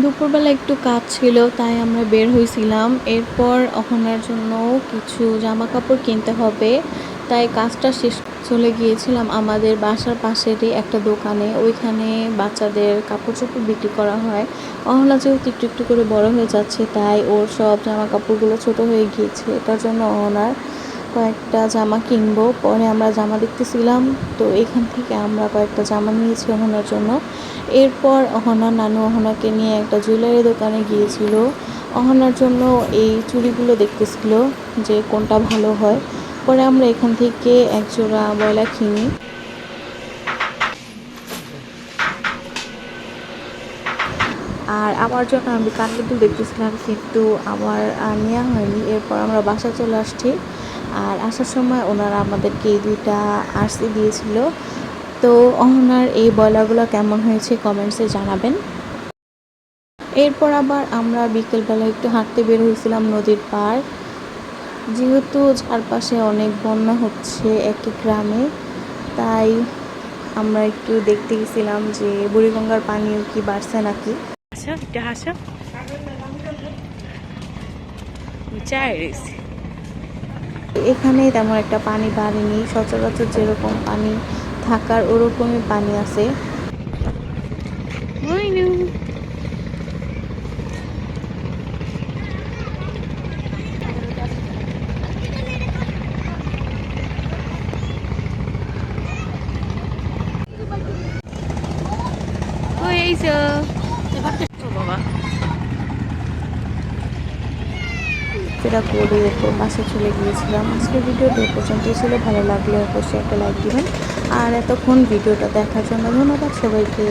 দুপুরবেলা একটু কাজ ছিল, তাই আমরা বের হয়েছিলাম এরপর অহনার জন্য কিছু জামা কাপড় কিনতে হবে, তাই কাজটা শেষ চলে গিয়েছিলাম আমাদের বাসার পাশেরই একটা দোকানে। ওইখানে বাচ্চাদের কাপড় চোপড় বিক্রি করা হয়। অহনা যেহেতু একটু একটু করে বড় হয়ে যাচ্ছে, তাই ওর সব জামা কাপড়গুলো ছোট হয়ে গিয়েছে। এটার জন্য অহনার কয়েকটা জামা কিনবো, পরে আমরা জামা দেখতেছিলাম, তো এখান থেকে আমরা কয়েকটা জামা নিয়েছি অহনার জন্য। এরপর অহনা, নানু অহনাকে নিয়ে একটা জুয়েলারি দোকানে গিয়েছিল। অহনার জন্য এই চুড়িগুলো দেখতেছিল যে কোনটা ভালো হয়। পরে আমরা এখান থেকে একজোড়া বয়লা কিনি। আর আমার জন্য আমি কানপুতুল দেখতেছিলাম, কিন্তু আমার নেওয়া হয়নি। এরপর আমরা বাসা চলে আসছি। আর আসার সময় ওনারা আমাদেরকে এই দুইটা আরসি দিয়েছিল। তো ওনার এই বয়লাগুলো কেমন হয়েছে কমেন্টসে জানাবেন। এরপর আবার আমরা বিকেলবেলা একটু হাঁটতে বের হয়েছিলাম নদীর পার যেহেতু চারপাশে অনেক বন্যা হচ্ছে একটি গ্রামে, তাই আমরা একটু দেখতে গেছিলাম যে বুড়িগঙ্গার পানিও কি বাড়ছে নাকি। একটু হাসো। এখানে তেমন একটা পানি বাড়েনি সচরাচর যেরকম পানি থাকার ওরকমই পানি আছে। ওই এই যে বাবা যেটা করে এরপর বাসে চলে গিয়েছিলাম। আজকের ভিডিওটা এ ছিল। ভালো লাগলে অবশ্যই একটা লাইক দিবেন। আর এতক্ষণ ভিডিওটা দেখার জন্য ধন্যবাদ সবাইকে।